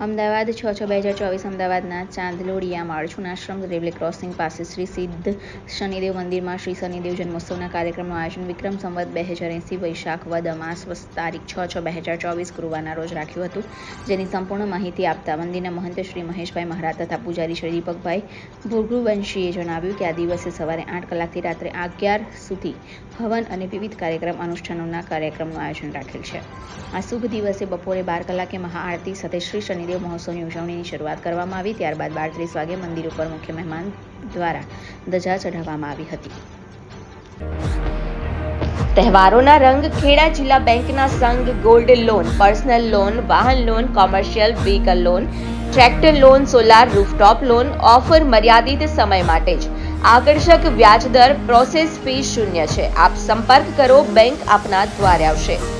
અમદાવાદ છ છ બે હજાર ચોવીસ અમદાવાદના ચાંદલોડિયા માળછુન આશ્રમ રેલવે ક્રોસિંગ પાસે શ્રી સિદ્ધ શનિદેવ મંદિરમાં શ્રી શનિદેવ જન્મોત્સવના કાર્યક્રમનું આયોજન વિક્રમ સંવત બે હજાર એંસી વૈશાખ વદ અમાસ તારીખ છ છ બે હજાર ચોવીસ ગુરુવારના રોજ રાખ્યું હતું. જેની સંપૂર્ણ માહિતી આપતા મંદિરના મહંત શ્રી મહેશભાઈ મહારાજ તથા પૂજારી શ્રી દીપકભાઈ ભૂગુવંશીએ જણાવ્યું કે આ દિવસે સવારે આઠ કલાકથી રાત્રે અગિયાર સુધી હવન અને વિવિધ કાર્યક્રમ અનુષ્ઠાનોના કાર્યક્રમનું આયોજન રાખેલ છે. આ શુભ દિવસે બપોરે બાર કલાકે મહાઆરતી સાથે શ્રી શનિદેવ મહોત્સવની ઉજવણીની શરૂઆત કરવામાં આવી. ત્યારબાદ બાર ત્રીસ વાગે મંદિર ઉપર મુખ્ય મહેમાન દ્વારા ધજા ચઢાવવામાં આવી હતી. તહેવારોના રંગ ખેડા જિલ્લા બેંકના સંઘ ગોલ્ડ લોન, પર્સનલ લોન, વાહન loan, commercial vehicle loan, tractor loan, solar rooftop loan, offer મર્યાદિત સમય માટે જ. આકર્ષક વ્યાજદર પ્રોસેસ ફી શૂન્ય છે. આપ સંપર્ક કરો, બેંક આપના દ્વારે આવશે.